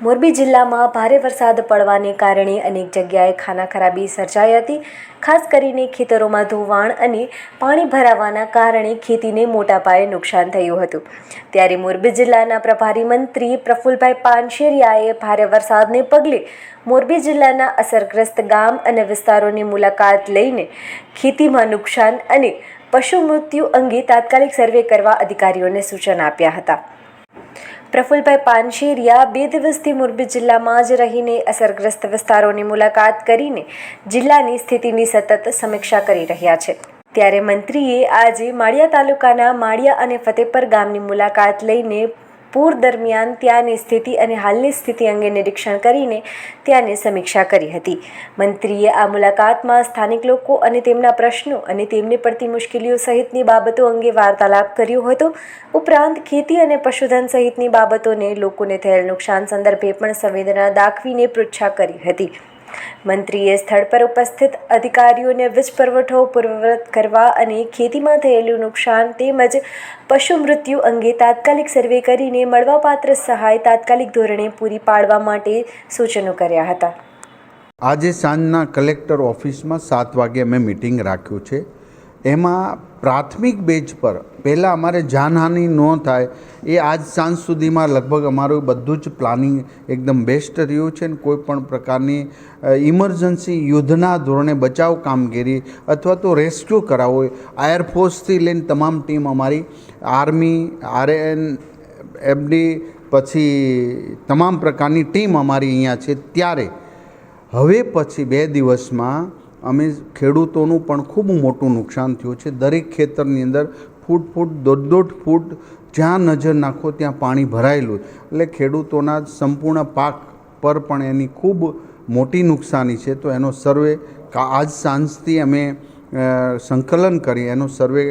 મોરબી જિલ્લામાં ભારે વરસાદ પડવાને કારણે અનેક જગ્યાએ ખાના ખરાબી સર્જાઈ હતી. ખાસ કરીને ખેતરોમાં ધોવાણ અને પાણી ભરાવાના કારણે ખેતીને મોટા પાયે નુકસાન થયું હતું. ત્યારે મોરબી જિલ્લાના પ્રભારી મંત્રી પ્રફુલભાઈ પાનશેરિયાએ ભારે વરસાદને પગલે મોરબી જિલ્લાના અસરગ્રસ્ત ગામ અને વિસ્તારોની મુલાકાત લઈને ખેતીમાં નુકસાન અને પશુ મૃત્યુ અંગે તાત્કાલિક સર્વે કરવા અધિકારીઓને સૂચન આપ્યા હતા. પ્રફુલભાઈ પાનશેરિયા બે દિવસથી મોરબી જિલ્લામાં જ રહીને અસરગ્રસ્ત વિસ્તારોની મુલાકાત કરીને જિલ્લાની સ્થિતિની સતત સમીક્ષા કરી રહ્યા છે. ત્યારે મંત્રીએ આજે માળિયા તાલુકાના માળિયા અને ફતેપર ગામની મુલાકાત લઈને પૂર દરમિયાન ત્યાંની સ્થિતિ અને હાલની સ્થિતિ અંગે નિરીક્ષણ કરીને ત્યાંની સમીક્ષા કરી હતી. મંત્રીએ આ મુલાકાતમાં સ્થાનિક લોકો અને તેમના પ્રશ્નો અને તેમને પડતી મુશ્કેલીઓ સહિતની બાબતો અંગે વાર્તાલાપ કર્યો હતો. ઉપરાંત ખેતી અને પશુધન સહિતની બાબતોને લોકોને થયેલ નુકસાન સંદર્ભે પણ સંવેદના દાખવીને પૃચ્છા કરી હતી. મંત્રીએ સ્થળ પર ઉપસ્થિત અધિકારીઓને વીજ પુરવઠો પૂર્વવત કરવા અને ખેતીમાં થયેલું નુકસાન તેમજ પશુ મૃત્યુ અંગે તાત્કાલિક સર્વે કરીને મળવાપાત્ર સહાય તાત્કાલિક ધોરણે પૂરી પાડવા માટે સૂચનો કર્યા હતા. આજે સાંજના કલેક્ટર ઓફિસમાં સાત વાગે અમે મિટિંગ રાખ્યું છે. એમાં પ્રાથમિક બેચ પર પહેલાં અમારે જાનહાનિ ન થાય, એ આજ સાંજ સુધીમાં લગભગ અમારું બધું જ પ્લાનિંગ એકદમ બેસ્ટ રહ્યું છે ને કોઈ પણ પ્રકારની ઇમરજન્સી યુદ્ધના ધોરણે બચાવ કામગીરી અથવા તો રેસ્ક્યુ કરાવવો હોય એરફોર્સથી લઈને તમામ ટીમ અમારી આર્મી આરએન એફડી પછી તમામ પ્રકારની ટીમ અમારી અહીંયા છે. ત્યારે, હવે પછી બે દિવસમાં અમે ખેડૂતોનું પણ ખૂબ મોટું નુકસાન થયું છે. દરેક ખેતરની અંદર ફૂટ ફૂટ, દોઢ દોઢ ફૂટ જ્યાં નજર નાખો ત્યાં પાણી ભરાયેલું એટલે ખેડૂતોના સંપૂર્ણ પાક પર પણ એની ખૂબ મોટી નુકસાની છે. તો એનો સર્વે આજ સાંજથી અમે સંકલન કરી, એનો સર્વે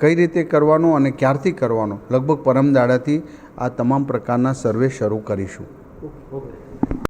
કઈ રીતે કરવાનો અને ક્યારથી કરવાનો. લગભગ પરમદાડાથી આ તમામ પ્રકારના સર્વે શરૂ કરીશું.